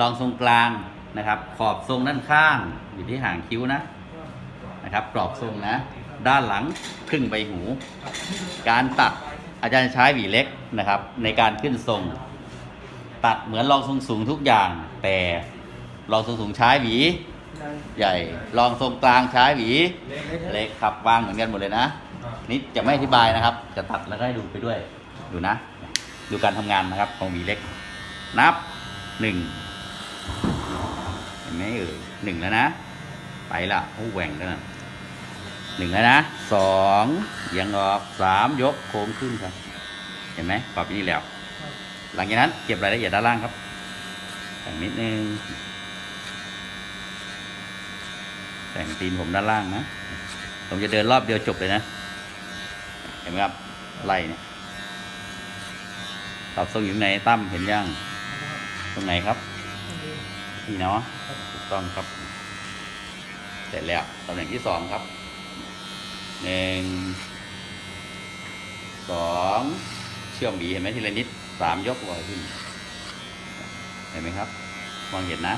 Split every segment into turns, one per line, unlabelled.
รองทรงกลางนะครับ ขอบทรงด้านข้าง อยู่ที่หางคิ้วนะนะครับกรอบทรงนะ ด้านหลังครึ่งใบหู การตัดอาจารย์ใช้หวีเล็กนะครับ ในการขึ้นทรง ตัดเหมือนรองทรงสูงทุกอย่าง แต่รองทรงสูงใช้หวี ใหญ่รองทรงกลางใช้หวีเล็กครับวางเหมือนกันหมดเลยนะนี่จะไม่อธิบายนะครับ จะตัดแล้วก็ให้ดูไปด้วย ดูนะ ดูการทำงานนะครับของหวีเล็ก นับหนึ่ง ไหมเอ่ยหนึ่งแล้วนะ ไปละโอ้แหว่งแล้วนะหนึ่งแล้วนะสองยังออกสามยกโค้งขึ้นครับ เห็นไหมปรับนี่แล้ว หลังจากนั้นเก็บรายละเอียดด้านล่างครับแต่งนิดนึงแต่งตีนผมด้านล่างนะ ผมจะเดินรอบเดียวจบเลยนะ เห็นไหมครับไล่เนี่ยตับทรงอยู่ไหนตั้มเห็นยัง ตรงไหนครับ นี่เนาะถูกต้องครับ เสร็จแล้วตำแหน่งที่สองครับหนึ่งสองเชื่อมหวีเห็นไหมทีละนิดสามยกลอยขึ้น เห็นไหมครับมองเห็นนะ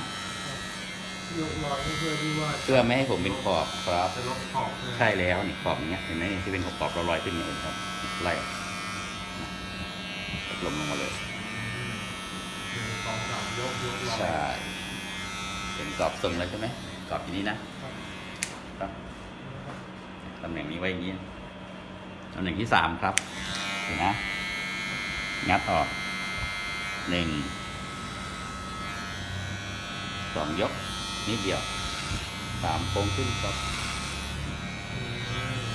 ยกลอยเพื่อที่ว่า
เพื่อไม่ให้ผมเป็นขอบครับ
จะลดขอบเลย
ใช่แล้วนี่ขอบอย่างเงี้ยเห็นไหมที่เป็นขอบขอบๆลอยๆขึ้นอย่างนี้ครับไล่ออกลงลงมาเลย
หนึ่งสองสามยกยกลอย
ใช่ เป็นกรอบทรงแล้วใช่ไหมกรอบทีนี้นะ
ครับ
ครับตำแหน่งนี้ไว้อย่างนี้ตำแหน่งที่สามครับเห็นนะงัดออกหนึ่งสองยกนิดเดียวสามโค้งขึ้นครับ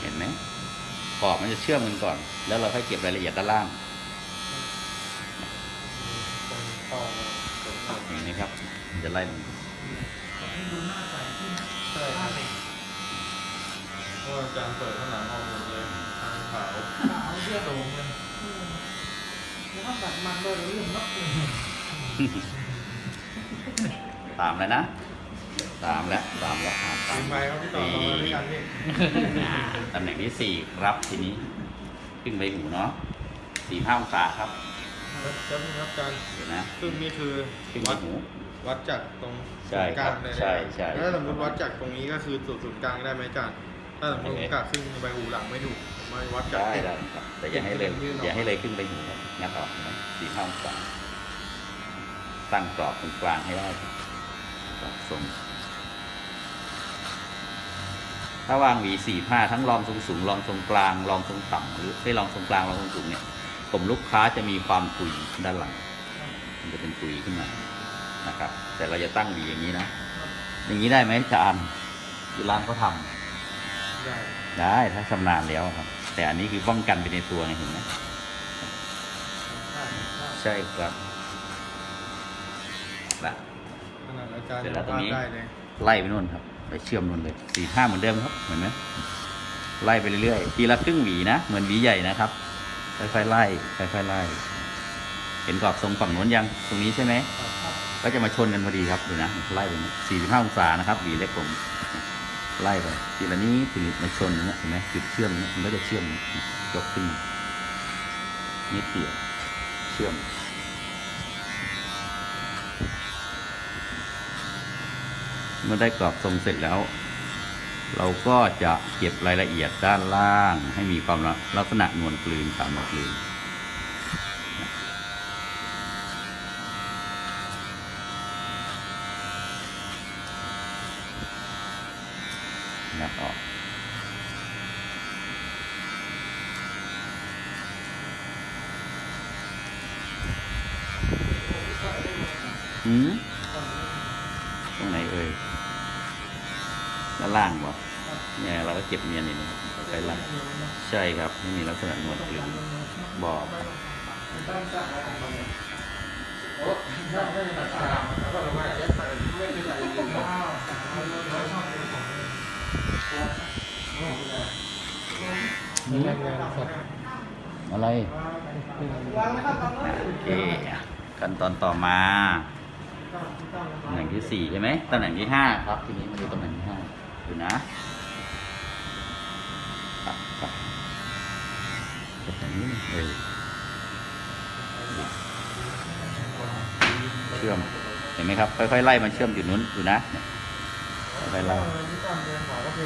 เห็นไหมขอบมันจะเชื่อมกันก่อน แล้วเราค่อยเก็บรายละเอียดด้านล่าง
ตรงเข้ามาตรงเข้า
อย่างนี้ครับมันจะไล่ลง
ใช่ครับเพราะว่าอาจารย์เปิดข้างหลังออกหมดเลยทางขาว
ขาวเชื่อ
โด่งเลย
แล้วก็แบบมันโดยเรื่องนกเลย
สามแล้วนะสามแล้วสามแล้วอ่าสา
ปี
ม
นไปครับพี่ต่อต่อมาด้วยกันพี่
อ่าตำแหน่งที่สี่ครับทีนี้ ขึ้นใบหูเนาะสี่ห้าองศาครับ
แล้วแล้วนี่ครับอาจารย์
เดี๋ยวนะ
ซึ่งนี่คือ
ขึ้นใบ
วัด
หู
วัดจากตรง
ใช่
ศูนย์กลางเลยนะ
ใช่ใช่
แล้วถ้าสมมติวัดจากตรงนี้ก็คือจุดศูนย์กลางได้ไหมอาจารย์ถ้าสมมติผมกะขึ้นใบหูหลังไม่ถูกผมไม่วัดจาก
ได้
ติด
ได้ครับแต่อย่าให้เลย
ยื่นออก
อย่าให้เลยขึ้นใบหูครับงัดออกนะสี่ห้าองศาตั้งกรอบตรงกลางให้ได้ครับกรอบทรงถ้าวางหวีสี่ผ้าทั้งรองทรงสูงรองทรงกลางรองทรงต่ำหรือไม่รองทรงกลางรองทรงสูงเนี่ยผมลูกค้าจะมีความตุยด้านหลัง มันจะเป็นตุยขึ้นมา นะครับ แต่เราจะตั้งหวีอย่างนี้นะ อย่างนี้ได้ไหมอาจารย์ที่ร้านเขาทำ
ได้
ได้ถ้าชำนาญแล้วครับ แต่อันนี้คือป้องกันไปในตัวไงเห็นไหมใช่ครับละ
ขนาดอาจารย์
เสร็จแล้วตรงนี้
ได้เลย
ไล่ไปนู่นครับไปเชื่อมนู่นเลยสี่ห้าเหมือนเดิมครับเหมือนไหมไล่ไปเรื่อยๆทีละครึ่งหวีนะเหมือนหวีใหญ่นะครับค่อยๆไล่ค่อยๆไล่ เห็นกรอบทรงฝั่งโน้นยังตรงนี้ใช่ไหม ก็จะมาชนกันพอดีครับดูนะไล่ไปสี่สิบห้าองศานะครับหวีเล็กผมไล่ไปทีละนี้ถึงมาชนเงี้ยเห็นไหมจุดเชื่อมเนี่ยมันก็จะเชื่อมยกขึ้นนิดเดียวเชื่อมเมื่อได้กรอบทรงเสร็จแล้ว เราก็จะเก็บรายละเอียดด้านล่างให้มีความลักษณะนวลกลืนสามนวลกลืน งัดออกหืมตรงไหนเอ่ยด้านล่างวะเนี่ยเราก็เก็บเนียนนี่นะครับไปล่างใช่ครับไม่มีลักษณะนวลกลืนบอก
งานงานสด
อะไร โอเค ขั้นตอนต่อมาตำแหน่งที่สี่ใช่ไหมตำแหน่งที่ห้าครับ ทีนี้มาดูตำแหน่งที่ห้าดูนะตัดตัดตัดอย่างนี้เชื่อม เห็นไหมครับ ค่อยๆ ไล่มันเชื่อมอยู่นู้นอยู่นะ เนี่ยค่อยๆไล่
ที่ตอนเรียนหมอก็เพล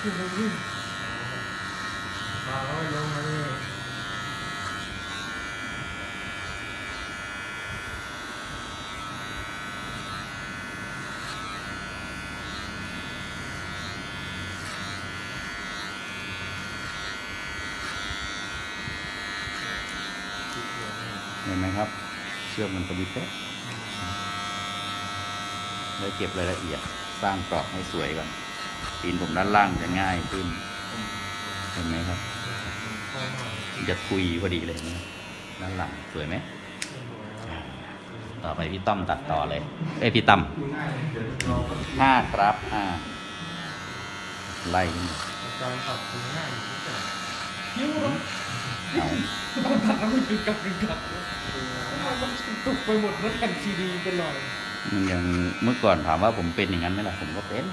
ขึ้นไปวิ่งมาแล้วไปลงมานี่
เห็นไหมครับ เชื่อมมันพอดีเป๊ะ แล้วเก็บรายละเอียด สร้างกรอบให้สวยก่อนตีนผมด้านล่างจะง่ายขึ้น เห็นไหมครับจะคุยพอดีเลยนะด้านหลังสวยไหมต่อไปพี่ต้อมตัดต่อเลย เอ้ยพี่ตั้มห้าครับห้าไล่ขึ้นมา
การตัดถึงง่ายคิ้วมัน
เอา
ต้องตัดแล้วมันกึกกักกึกกักมันตุกไปหมดแล้วแผ่นซีดีเป็นรอย
มันยังเมื่อก่อนถามว่าผมเป็นอย่างนั้นไหมล่ะผมก็เป็น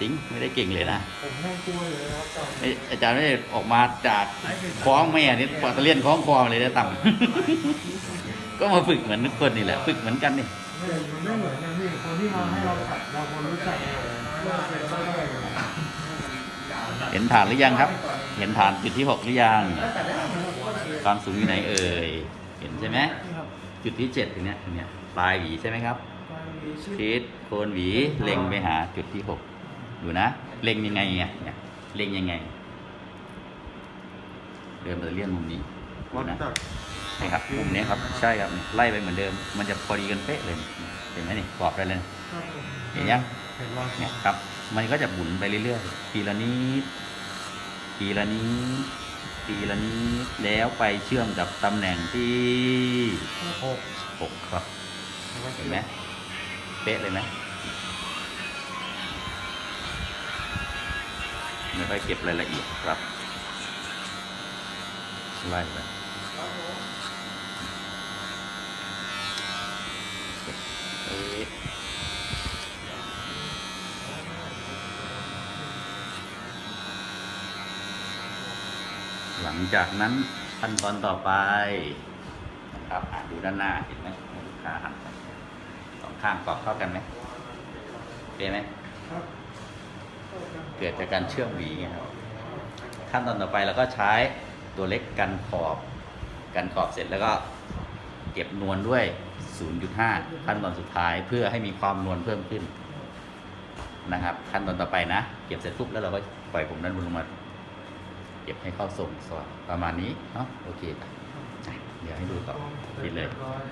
จริงไม่ได้เก่งเลยนะ
ผมแม่งกลัวอยู่เลยครับจอม
ไอ้อาจารย์ไม่ได้ออกมาจากคล้องแม่นี่ปอตะเลียนคล้องคอมาเลยนะต่ำก็มาฝึกเหมือนทุกคนนี่แหละ ฝึกเหมือนกันนี่
ไม่ไม่เหมือนกันพี่คนที่มาให้เราตัดเราคนรู้จักเราเป็นได้ได้
เห็นฐานหรือยังครับ เห็นฐานจุดที่หกหรือยังความสูงอยู่ไหนเอ่ย เห็นใช่ไหม
ครับ
จุดที่เจ็ดตรงเนี้ยตรงเนี้ยปลายหวีใช่ไหมครับทิศโคนหวีเล็งไปหาจุดที่หกดูนะ เล็งยังไงเนี่ยเนี่ยเล็งยังไง เดินมาเลี่ยนมุมนี้ดู
วัด
นะ
จาก
นี่ครับมุมนี้ครับ ใช่ครับเนี่ยไล่ไปเหมือนเดิม มันจะพอดีกันเป๊ะเลยเห็นไหมนี่กรอบได้เลยเห็นยัง
เห็นรอย
เนี่ยครับ มันก็จะหมุนไปเรื่อยๆทีละนิดทีละนิด ทีละนิดแล้วไปเชื่อมกับตำแหน่งที่
หก
หกครับ เห็นไหมเป๊ะเลยไหมไม่ค่อยเก็บรายละเอียดครับ ไล่ไปเอ๊ะ ลังจากนั้นขั้นตอนต่อไปนะครับอ่านดูด้านหน้าเห็นไหมลูกค้าหันไปสองข้างกรอบเข้ากันไหมเป๊ะไหม
ครับ
เกิดจากการเชื่อมหวีไงครับ ขั้นตอนต่อไปเราก็ใช้ตัวเล็กกันขอบ กันขอบเสร็จแล้วก็เก็บนวลด้วย 0.5 ขั้นตอนสุดท้ายเพื่อให้มีความนวลเพิ่มขึ้นนะครับ ขั้นตอนต่อไปนะ เก็บเสร็จปุ๊บแล้วเราก็ปล่อยผมด้านบนลงมา เก็บให้เข้าทรงสว่างประมาณนี้เนาะโอเคป่ะอะเดี๋ยวให้ดูต่อปิดเลย
รีบร้อย